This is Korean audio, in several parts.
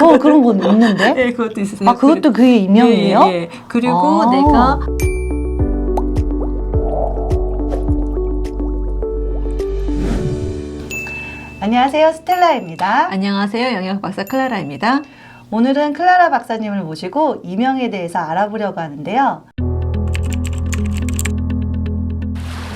저 그런 건 있는데. 네, 그것도 있으세요. 아, 그것도 그게 이명이에요? 예, 예. 그리고 아. 내가 안녕하세요. 스텔라입니다. 안녕하세요. 영역 박사 클라라입니다. 오늘은 클라라 박사님을 모시고 이명에 대해서 알아보려고 하는데요.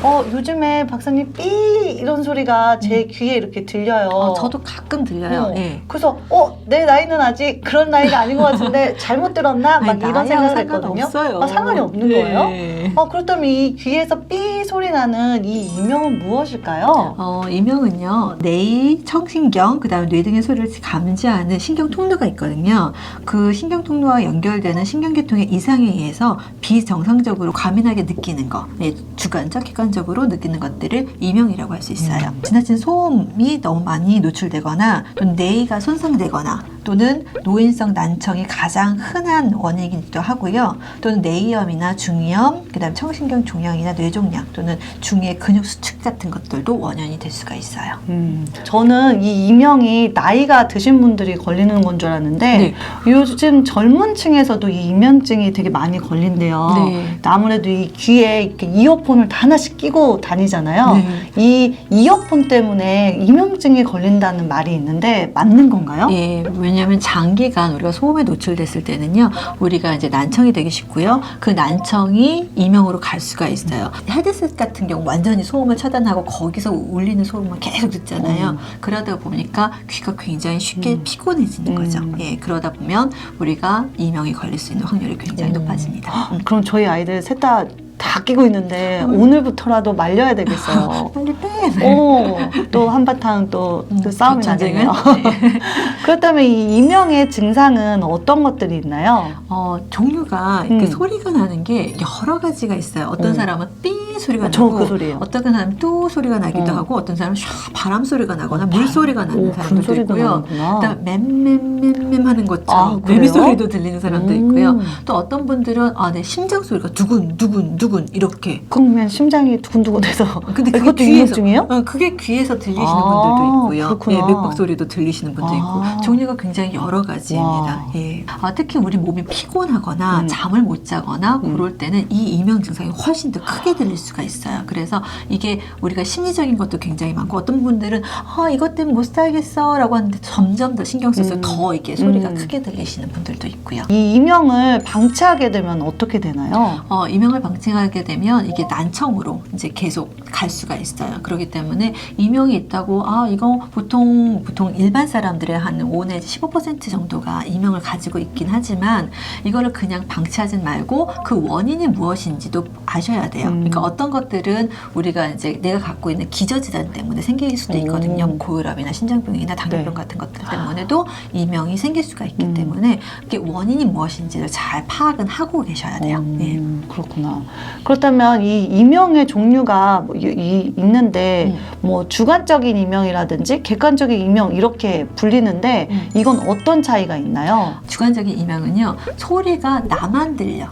어, 요즘에 박사님 삐 이런 소리가 제 귀에 이렇게 들려요. 어, 저도 가끔 들려요. 어. 예. 그래서 어, 내 나이는 아직 그런 나이가 아닌 것 같은데 잘못 들었나? 막 아니, 이런 생각을 했거든요. 상관없어요. 아, 상관이 없는 네. 거예요? 어, 그렇다면 이 귀에서 삐 소리 나는 이 이명은 무엇일까요? 어, 이명은요, 뇌, 청신경, 그 다음에 뇌 등의 소리를 감지하는 신경 통로가 있거든요. 그 신경 통로와 연결되는 신경계통의 이상에 의해서 비정상적으로 과민하게 느끼는 거, 네, 주관적, 객관적 으로 느끼는 것들을 이명이라고 할 수 있어요. 음. 지나친 소음이 너무 많이 노출되거나 또는 뇌가 손상되거나 또는 노인성 난청이 가장 흔한 원인이기도 하고요. 또는 뇌이염이나 중이염, 그다음 청신경 종양이나 뇌종양 또는 중의 근육 수축 같은 것들도 원인이 될 수가 있어요. 음, 저는 이 이명이 나이가 드신 분들이 걸리는 건 줄 알았는데 네. 요즘 젊은 층에서도 이 이명증이 되게 많이 걸린대요. 네. 아무래도 이 귀에 이렇게 이어폰을 다 하나씩 끼고 다니잖아요. 네. 이 이어폰 때문에 이명증이 걸린다는 말이 있는데 맞는 건가요? 예, 왜냐 하면 장기간 우리가 소음에 노출됐을 때는요, 우리가 이제 난청이 되기 쉽고요. 그 난청이 이명으로 갈 수가 있어요. 헤드셋 같은 경우 완전히 소음을 차단하고 거기서 울리는 소음을 계속 듣잖아요. 음. 그러다 보니까 귀가 굉장히 쉽게 음. 피곤해지는 거죠. 음. 예, 그러다 보면 우리가 이명이 걸릴 수 있는 확률이 굉장히 음. 높아집니다. 음. 그럼 저희 아이들 셋 다 다 끼고 있는데 음. 오늘부터라도 말려야 되겠어요. 빨리 빼. 오, 또 한바탕 또, 또 음, 싸움이 전쟁은? 나네요. 네. 그렇다면 이 이명의 증상은 어떤 것들이 있나요? 어, 종류가 이렇게 음. 소리가 나는 게 여러 가지가 있어요. 어떤 음. 사람은 삐 소리가 저 나고 그 소리예요. 어떤 사람은 뚜 소리가 나기도 음. 하고 어떤 사람은 샤 바람 소리가 나거나 어, 물 소리가 나는 오, 소리도 있고요. 그다음 맴맴맴맴 하는 아, 것처럼? 매미 소리도 들리는 사람도 음. 있고요. 또 어떤 분들은 아, 내 심장 소리가 두근 두근 두근 이렇게. 그러면 심장이 두근두근해서 근데 그게 이것도 귀에서 이명증이에요? 어, 그게 귀에서 들리시는 아, 분들도 있고요. 예, 맥박 소리도 들리시는 분도 아. 있고 종류가 굉장히 여러 가지입니다. 와. 예. 아, 특히 우리 몸이 피곤하거나 음. 잠을 못 자거나 음. 그럴 때는 이 이명 증상이 훨씬 더 크게 들릴 수가 있어요. 그래서 이게 우리가 심리적인 것도 굉장히 많고 어떤 분들은 아, 이것 때문에 못 살겠어 라고 하는데 점점 더 신경 써서 음. 더 이게 소리가 음. 크게 들리시는 분들도 있고요. 이 이명을 방치하게 되면 어떻게 되나요? 어, 이명을 방치하게 되면 이게 난청으로 이제 계속 갈 수가 있어요. 그렇기 때문에 이명이 있다고 아 이거 보통 보통 일반 사람들의 한 5 내지 15% 정도가 이명을 가지고 있긴 하지만 이거를 그냥 방치하진 말고 그 원인이 무엇인지도 아셔야 돼요. 음. 그러니까 어떤 것들은 우리가 이제 내가 갖고 있는 기저질환 때문에 생길 수도 있거든요. 오. 고혈압이나 신장병이나 당뇨병 네. 같은 것들 때문에도 이명이 생길 수가 있기 음. 때문에 이게 원인이 무엇인지를 잘 파악은 하고 계셔야 돼요. 음, 네. 그렇구나. 그렇다면 이 이명의 종류가 뭐 이- 이- 있는데 음. 뭐 주관적인 이명이라든지 객관적인 이명 이렇게 불리는데 음. 이건 어떤 차이가 있나요? 주관적인 이명은요 소리가 나만 들려.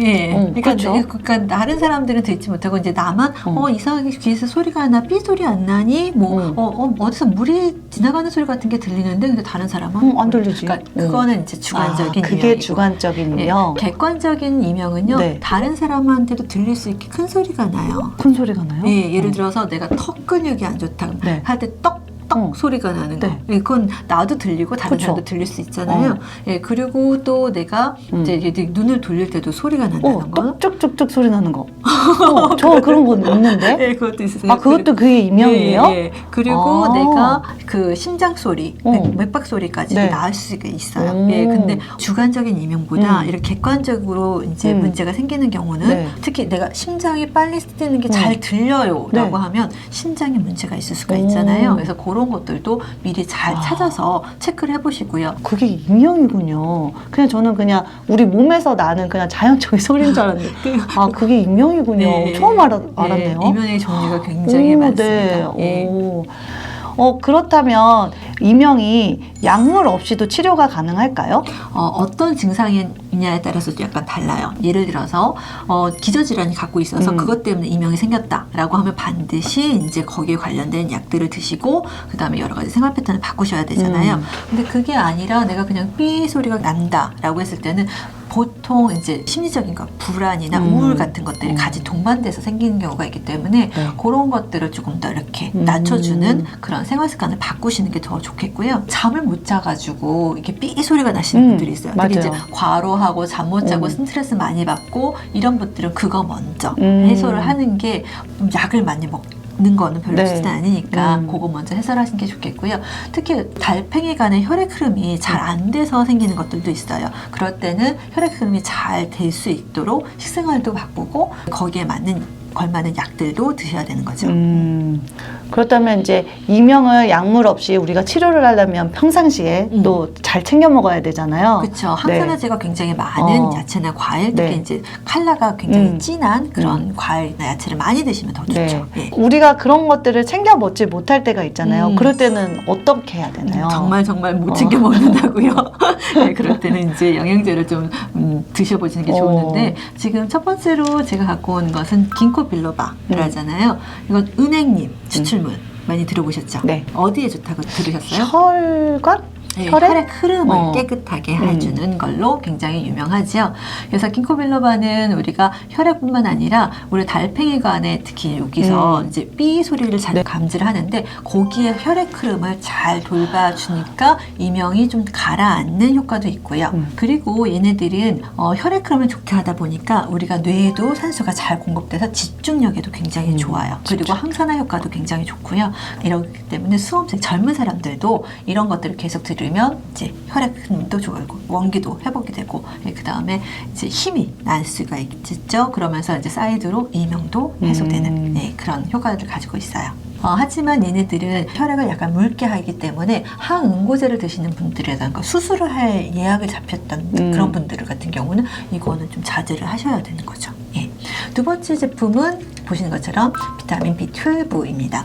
예, 어, 그러니까, 그렇죠. 내- 그러니까 다른 사람들은 듣지 못하고 이제 나만 음. 어 이상하게 귀에서 소리가 나, 삐 소리 안 나니, 뭐 음. 어, 어, 디서 물이 지나가는 소리 같은 게 들리는데 근데 다른 사람은 음, 안 들리지. 그러니까 음. 그거는 이제 주관적인 아, 그게 이명이고. 주관적인 예, 이명. 객관적인 이명은요 네. 다른 사람한테도 들릴 수 있게 큰 소리가 나요. 큰 소리가 나요? 예, 예를 어. 들어서 내가 턱 근육이 안 좋다 네. 할때 떡. 떡 어. 소리가 나는 거. 네. 예, 그건 나도 들리고 다른 그쵸. 사람도 들릴 수 있잖아요. 예, 그리고 또 내가 음. 이제 눈을 돌릴 때도 소리가 난다는 어, 거. 쪽쪽쪽쪽 소리 나는 거. 어, 저 그런 건 있는데. 예, 그것도 있으세요. 아, 그것도 그게 이명이에요? 예, 예. 그리고 아. 내가 그 심장 소리, 어. 맥- 맥박 소리까지도 네. 나을 수가 있어요. 오. 예, 근데 주관적인 이명보다 음. 이렇게 객관적으로 이제 음. 문제가 생기는 경우는 네. 특히 내가 심장이 빨리 뛰는 게잘 음. 들려요라고 네. 하면 심장에 문제가 있을 수가 오. 있잖아요. 그래서 그런 것들도 미리 잘 아. 찾아서 체크를 해보시고요. 그게 이명이군요. 그냥 저는 그냥 우리 몸에서 나는 그냥 자연적인 소리인 줄 알았는데 아 그게 이명이군요. 네. 처음 알아, 알았네요. 예, 이면의 종류가 굉장히 오, 많습니다. 네. 예. 오. 어, 그렇다면 이명이 약물 없이도 치료가 가능할까요? 어, 어떤 증상이냐에 따라서도 약간 달라요. 예를 들어서 어, 기저질환이 갖고 있어서 음. 그것 때문에 이명이 생겼다라고 하면 반드시 이제 거기에 관련된 약들을 드시고 그 다음에 여러 가지 생활 패턴을 바꾸셔야 되잖아요. 음. 근데 그게 아니라 내가 그냥 삐 소리가 난다라고 했을 때는 보통 이제 심리적인 것, 불안이나 음. 우울 같은 것들이 음. 같이 동반돼서 생기는 경우가 있기 때문에 네. 그런 것들을 조금 더 이렇게 음. 낮춰주는 그런 생활 습관을 바꾸시는 게 더 좋겠고요. 잠을 못 자가지고 이렇게 삐 소리가 나시는 음, 분들이 있어요. 특히 이제 맞아요. 과로하고 잠 못 자고 음. 스트레스 많이 받고 이런 분들은 그거 먼저 음. 해소를 하는 게 약을 많이 먹 는 거는 별로 네. 좋지는 않으니까 음. 그거 먼저 해소하시는 게 좋겠고요. 특히 달팽이 간의 혈액 흐름이 잘 안 돼서 생기는 것들도 있어요. 그럴 때는 혈액 흐름이 잘 될 수 있도록 식생활도 바꾸고 거기에 맞는 걸맞는 약들도 드셔야 되는 거죠. 음, 그렇다면 이제 이명을 약물 없이 우리가 치료를 하려면 평상시에 음. 또 잘 챙겨 먹어야 되잖아요. 그렇죠. 항산화제가 굉장히 많은 어. 야채나 과일, 특히 네. 이제 칼라가 굉장히 음. 진한 그런 과일이나 야채를 많이 드시면 더 좋죠. 네. 예. 우리가 그런 것들을 챙겨 먹지 못할 때가 있잖아요. 음. 그럴 때는 어떻게 해야 되나요? 정말 정말 못 어. 챙겨 먹는다고요. 네, 그럴 때는 이제 영양제를 좀 음, 드셔보시는 게 어. 좋은데 지금 첫 번째로 제가 갖고 온 것은 긴코 빌로바라잖아요. 이건 은행잎 추출물 많이 들어보셨죠? 음. 네. 어디에 좋다고 들으셨어요? 혈관? 네, 혈액? 혈액 흐름을 어. 깨끗하게 음. 해주는 걸로 굉장히 유명하죠. 그래서 긴코빌로바는 우리가 혈액뿐만 아니라 우리 달팽이관에 특히 여기서 음. 이제 삐 소리를 잘 네. 감지를 하는데 거기에 혈액 흐름을 잘 돌봐주니까 이명이 좀 가라앉는 효과도 있고요. 음. 그리고 얘네들은 어, 혈액 흐름을 좋게 하다 보니까 우리가 뇌에도 산소가 잘 공급돼서 집중력에도 굉장히 음, 좋아요. 그리고 항산화 효과도 굉장히 좋고요. 이렇기 때문에 수험생 젊은 사람들도 이런 것들을 계속 들 으면 이제 혈액 흐름도 좋아지고 원기도 회복이 되고 그 다음에 이제 힘이 날 수가 있죠. 그러면서 이제 사이드로 이명도 해소되는 음. 네, 그런 효과를 가지고 있어요. 어, 하지만 얘네들은 혈액을 약간 묽게 하기 때문에 항응고제를 드시는 분들이라든가 수술을 할 예약을 잡혔던 음. 그런 분들 같은 경우는 이거는 좀 자제를 하셔야 되는 거죠. 예. 두 번째 제품은 보시는 것처럼 비타민 B12입니다.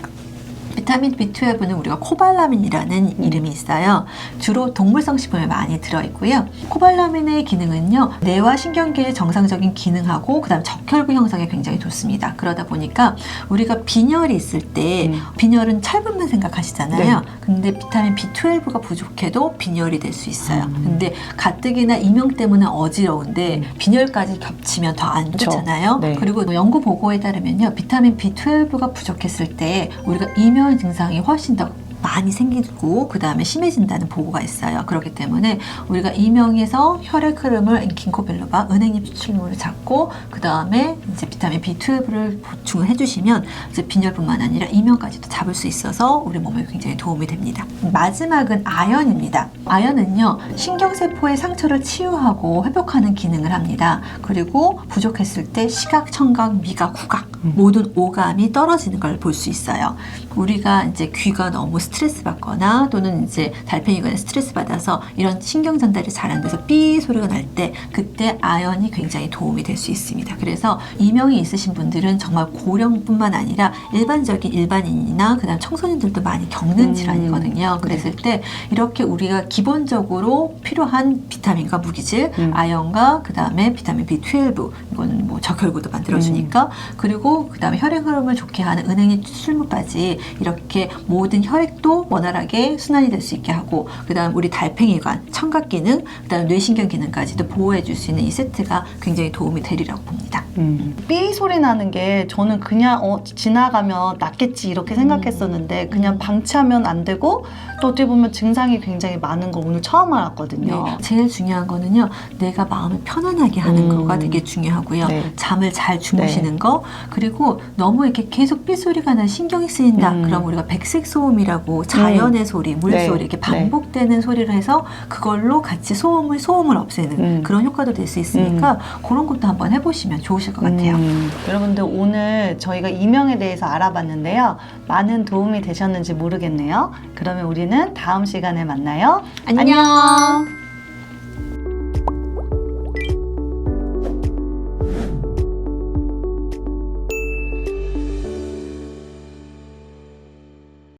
비타민 B12는 우리가 코발라민이라는 음. 이름이 있어요. 주로 동물성 식품에 많이 들어있고요. 코발라민의 기능은요, 뇌와 신경계의 정상적인 기능하고 그다음 적혈구 형성에 굉장히 좋습니다. 그러다 보니까 우리가 빈혈이 있을 때 음. 빈혈은 철분만 생각하시잖아요. 네. 근데 비타민 B12가 부족해도 빈혈이 될 수 있어요. 음. 근데 가뜩이나 이명 때문에 어지러운데 음. 빈혈까지 겹치면 더 안. 좋잖아요. 네. 그리고 뭐 연구 보고에 따르면요, 비타민 B12가 부족했을 때 우리가 이명 증상이 훨씬 더 많이 생기고 그 다음에 심해진다는 보고가 있어요. 그렇기 때문에 우리가 이명에서 혈액 흐름을 긴코빌로바 은행잎 추출물을 잡고 그 다음에 이제 비타민 B12를 보충을 해주시면 이제 빈혈뿐만 아니라 이명까지도 잡을 수 있어서 우리 몸에 굉장히 도움이 됩니다. 마지막은 아연입니다. 아연은요 신경세포의 상처를 치유하고 회복하는 기능을 합니다. 그리고 부족했을 때 시각, 청각, 미각, 후각 음. 모든 오감이 떨어지는 걸 볼 수 있어요. 우리가 이제 귀가 너무 스트레스 받거나 또는 이제 달팽이관에 스트레스 받아서 이런 신경 전달이 잘 안 돼서 삐 소리가 날 때 그때 아연이 굉장히 도움이 될 수 있습니다. 그래서 이명이 있으신 분들은 정말 고령뿐만 아니라 일반적인 일반인이나 그다음 청소년들도 많이 겪는 음. 질환이거든요. 그랬을 때 이렇게 우리가 기본적으로 필요한 비타민과 무기질, 음. 아연과 그다음에 비타민 B12 이거는 뭐 적혈구도 만들어 주니까 그리고 그다음에 혈액 흐름을 좋게 하는 은행의 추출물까지 이렇게 모든 혈액 도 원활하게 순환이 될 수 있게 하고 그 다음 우리 달팽이관, 청각 기능, 그 다음 뇌신경 기능까지도 보호해 줄 수 있는 이 세트가 굉장히 도움이 되리라고 봅니다. 음. 삐 소리 나는 게 저는 그냥 어, 지나가면 낫겠지 이렇게 생각했었는데 그냥 음. 방치하면 안 되고 또 어떻게 보면 증상이 굉장히 많은 걸 오늘 처음 알았거든요. 네, 제일 중요한 거는요. 내가 마음을 편안하게 하는 음. 거가 되게 중요하고요. 네. 잠을 잘 주무시는 거 그리고 너무 이렇게 계속 삐 소리가 나 신경이 쓰인다. 음. 그럼 우리가 백색 소음이라고 자연의 소리, 물소리 네. 이렇게 반복되는 소리를 해서 그걸로 같이 소음을 소음을 없애는 음. 그런 효과도 될 수 있으니까 그런 것도 한번 해보시면 좋으실 것 같아요. 음, 여러분들 오늘 저희가 이명에 대해서 알아봤는데요. 많은 도움이 되셨는지 모르겠네요. 그러면 우리는 다음 시간에 만나요. 안녕.